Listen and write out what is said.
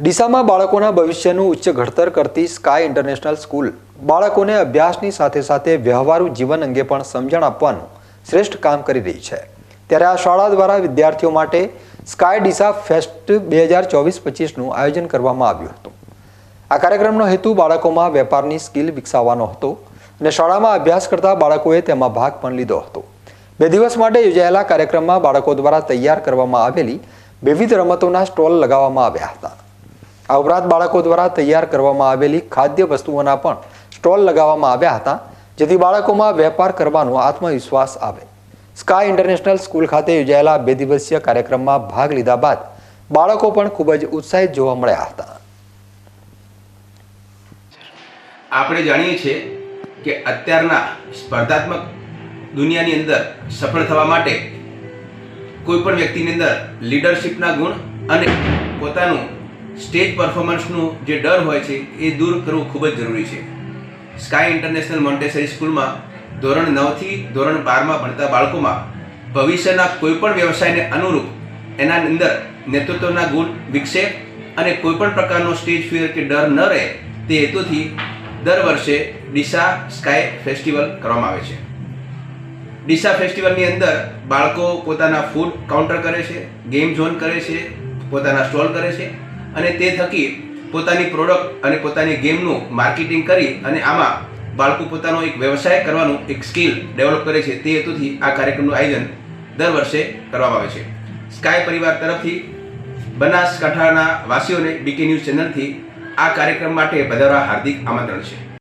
ડીસામાં બાળકોના ભવિષ્યનું ઉચ્ચ ઘડતર કરતી સ્કાય ઇન્ટરનેશનલ સ્કૂલ બાળકોને અભ્યાસની સાથે સાથે વ્યવહારુ જીવન અંગે પણ સમજણ આપવાનું શ્રેષ્ઠ કામ કરી રહી છે. ત્યારે આ શાળા દ્વારા વિદ્યાર્થીઓ માટે સ્કાય ડીસા ફેસ્ટ બે હજાર ચોવીસ પચીસનું આયોજન કરવામાં આવ્યું હતું. આ કાર્યક્રમનો હેતુ બાળકોમાં વેપારની સ્કિલ વિકસાવવાનો હતો અને શાળામાં અભ્યાસ કરતા બાળકોએ તેમાં ભાગ પણ લીધો હતો. બે દિવસ માટે યોજાયેલા કાર્યક્રમમાં બાળકો દ્વારા તૈયાર કરવામાં આવેલી વિવિધ રમતોના સ્ટોલ લગાવવામાં આવ્યા હતા. આ ઉપરાંત બાળકો દ્વારા તૈયાર કરવામાં આવેલી ખાદ્ય વસ્તુઓના પણ સ્ટોલ લગાવવામાં આવ્યા હતા, જેથી બાળકોમાં વેપાર કરવાનો આત્મવિશ્વાસ આવે. સ્કાય ઇન્ટરનેશનલ સ્કૂલ ખાતે યોજાયેલા બે દિવસીય કાર્યક્રમમાં ભાગ લીધા બાદ બાળકો પણ ખૂબ જ ઉત્સાહિત જોવા મળ્યા હતા. આપણે જાણીએ છીએ કે અત્યારના સ્પર્ધાત્મક દુનિયાની અંદર સફળ થવા માટે કોઈ પણ વ્યક્તિની અંદર લીડરશિપના ગુણ અને પોતાનું સ્ટેજ પરફોર્મન્સનું જે ડર હોય છે, એ દૂર કરવું ખૂબ જ જરૂરી છે. સ્કાય ઇન્ટરનેશનલ મોન્ટેસરી સ્કૂલમાં ધોરણ નવથી ધોરણ બારમાં ભણતા બાળકોમાં ભવિષ્યના કોઈપણ વ્યવસાયને અનુરૂપ એના અંદર નેતૃત્વના ગુણ વિકસે અને કોઈપણ પ્રકારનો સ્ટેજ ફિયર કે ડર ન રહે તે હેતુથી દર વર્ષે ડીસા સ્કાય ફેસ્ટિવલ કરવામાં આવે છે. ડીસા ફેસ્ટિવલની અંદર બાળકો પોતાના ફૂડ કાઉન્ટર કરે છે, ગેમ ઝોન કરે છે, પોતાના સ્ટોલ કરે છે અને તે થકી પોતાની પ્રોડક્ટ અને પોતાની ગેમનું માર્કેટિંગ કરી અને આમાં બાળકો પોતાનો એક વ્યવસાય કરવાનું એક સ્કિલ ડેવલપ કરે છે તે હેતુથી આ કાર્યક્રમનું આયોજન દર વર્ષે કરવામાં આવે છે. સ્કાય પરિવાર તરફથી, બનાસકાંઠાના વાસીઓને બીકે ન્યૂઝ ચેનલથી આ કાર્યક્રમ માટે વધારવા હાર્દિક આમંત્રણ છે.